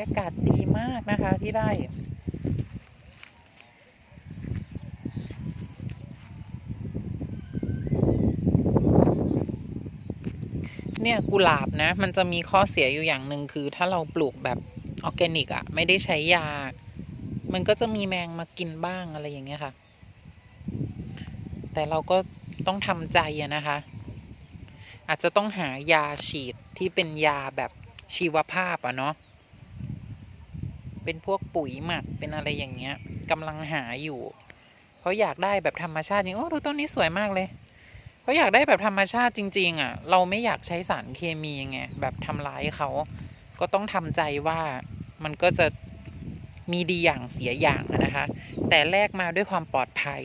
ยากาศดีมากนะคะที่ได้เนี่ยกุหลาบนะ มันจะมีข้อเสียอยู่อย่างหนึ่งคือ ถ้าเราปลูกแบบออร์แกนิกอะไม่ได้ใช้ยา มันก็จะมีแมงมากินบ้างอะไรอย่างเงี้ยค่ะ แต่เราก็ต้องทำใจอะนะคะ อาจจะต้องหายาฉีดที่เป็นยาแบบชีวภาพอะเนาะ เป็นพวกปุ๋ยหมักเป็นอะไรอย่างเงี้ยกำลังหาอยู่ เพราะอยากได้แบบธรรมชาติจริงโอ้ดูต้นนี้สวยมากเลยเพราะอยากได้แบบธรรมชาติจริง ๆ อะ เราไม่อยากใช้สารเคมีไงแบบทำร้ายเขาก็ต้องทำใจว่ามันก็จะมีดีอย่างเสียอย่างนะคะ แต่แลกมาด้วยความปลอดภัย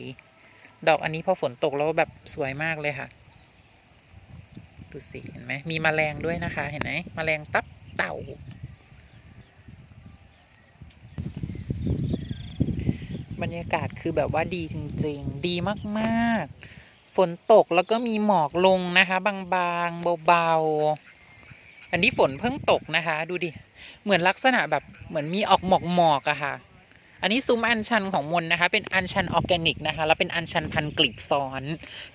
ดอกอันนี้พอฝนตกแล้วแบบสวยมากเลยค่ะ ดูสิเห็นไหมมีแมลงด้วยนะคะ เห็นไหมแมลงตับเต่า บรรยากาศคือแบบว่าดีจริง ๆ ดีมากๆ ฝนตกแล้วก็มีหมอกลงนะคะ บางๆเบาๆ อันนี้ฝนเพิ่งตกนะคะ ดูดิ เหมือนลักษณะแบบเหมือนมีออกหมอกหมอกๆอะค่ะ อันนี้ซุ้มอัญชันของมนนะคะ เป็นอัญชันออร์แกนิกนะคะ แล้วเป็นอัญชันพันกลีบซ้อน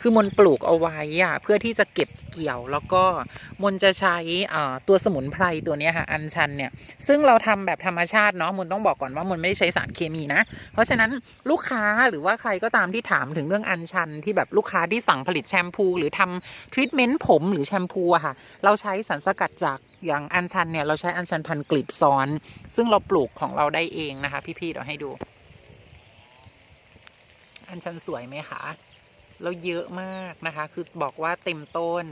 คือมนปลูกเอาไว้อะเพื่อที่จะเก็บเกี่ยวแล้วก็มนจะใช้ตัวสมุนไพรตัวนี้ค่ะอัญชันเนี่ย ซึ่งเราทำแบบธรรมชาติเนาะมนต้องบอกก่อนว่ามนไม่ได้ใช้สารเคมีนะ เพราะฉะนั้นลูกค้าหรือว่าใครก็ตามที่ถามถึงเรื่องอัญชันที่แบบลูกค้าที่สั่งผลิตแชมพู หรือทำทรีทเมนต์ผมหรือแชมพูอะค่ะ เราใช้สารสกัดจาก อย่างอัญชันเนี่ยเราใช้อัญชันพันกลีบซ้อน ซึ่งเราปลูกของเราได้เองนะคะ พี่ๆเดี๋ยวให้ดู อัญชันสวยไหมคะแล้วเยอะมากนะคะ คือบอกว่าเต็มต้น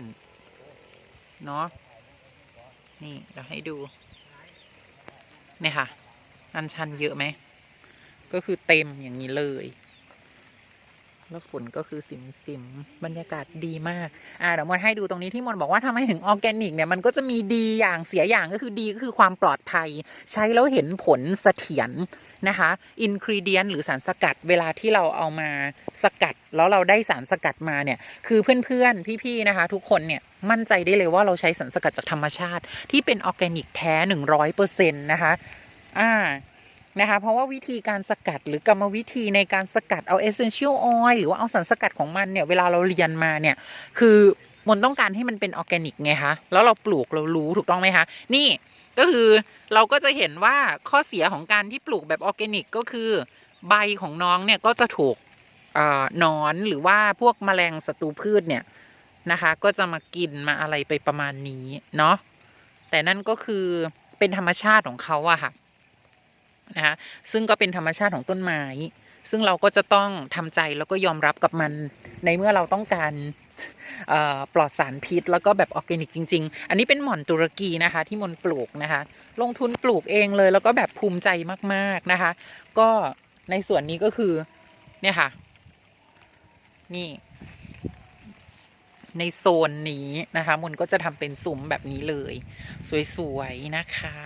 เนาะนี่เดี๋ยวให้ดู เนี่ยค่ะ อัญชันเยอะไหม ก็คือเต็มอย่างนี้เลย แล้วฝนก็คือสิมสิมบรรยากาศดีมาก อ่าเดี๋ยวมนให้ดูตรงนี้ที่มนบอกว่าทำไมถึงออร์แกนิกเนี่ยมันก็จะมีดีอย่างเสียอย่างก็คือดีก็คือความปลอดภัย ใช้แล้วเห็นผลเสถียรนะคะอินกรีเดียนหรือสารสกัดเวลาที่เราเอามาสกัด แล้วเราได้สารสกัดมาเนี่ยคือเพื่อนๆ พี่ๆนะคะ ทุกคนเนี่ยมั่นใจได้เลยว่าเราใช้สารสกัดจากธรรมชาติ ที่เป็นออร์แกนิกแท้หนึ่งร้อยเปอร์เซ็นต์นะคะ อ่า นะคะ เพราะว่าวิธีการสกัดหรือกรรมวิธีในการสกัดเอาเอเซนเชียลออยล์หรือว่าเอาสารสกัดของมันเนี่ยเวลาเราเรียนมาเนี่ยคือมันต้องการให้มันเป็นออร์แกนิกไงคะแล้วเราปลูกเรารู้ถูกต้องไหมคะ นี่ก็คือเราก็จะเห็นว่าข้อเสียของการที่ปลูกแบบออร์แกนิกก็คือ ใบของน้องเนี่ยก็จะถูกอนอนหรือว่าพวกแมลงศัตรูพืชเนี่ยนะคะ ก็จะมากินมาอะไรไปประมาณนี้เนาะแต่นั่นก็คือเป็นธรรมชาติของเขาอะค่ะ นะคะซึ่งก็เป็นธรรมชาติของต้นไม้ ซึ่งเราก็จะต้องทำใจแล้วก็ยอมรับกับมัน ในเมื่อเราต้องการปลอดสารพิษ แล้วก็แบบออร์แกนิกจริง ๆ อันนี้เป็นหม่อนตุรกีนะคะที่มนปลูกนะคะ ลงทุนปลูกเองเลยแล้วก็แบบภูมิใจมากๆนะคะ ก็ในส่วนนี้ก็คือเนี่ยค่ะ นี่ ในโซนนี้นะคะมนก็จะทำเป็นซุ้มแบบนี้เลย สวย ๆ นะคะ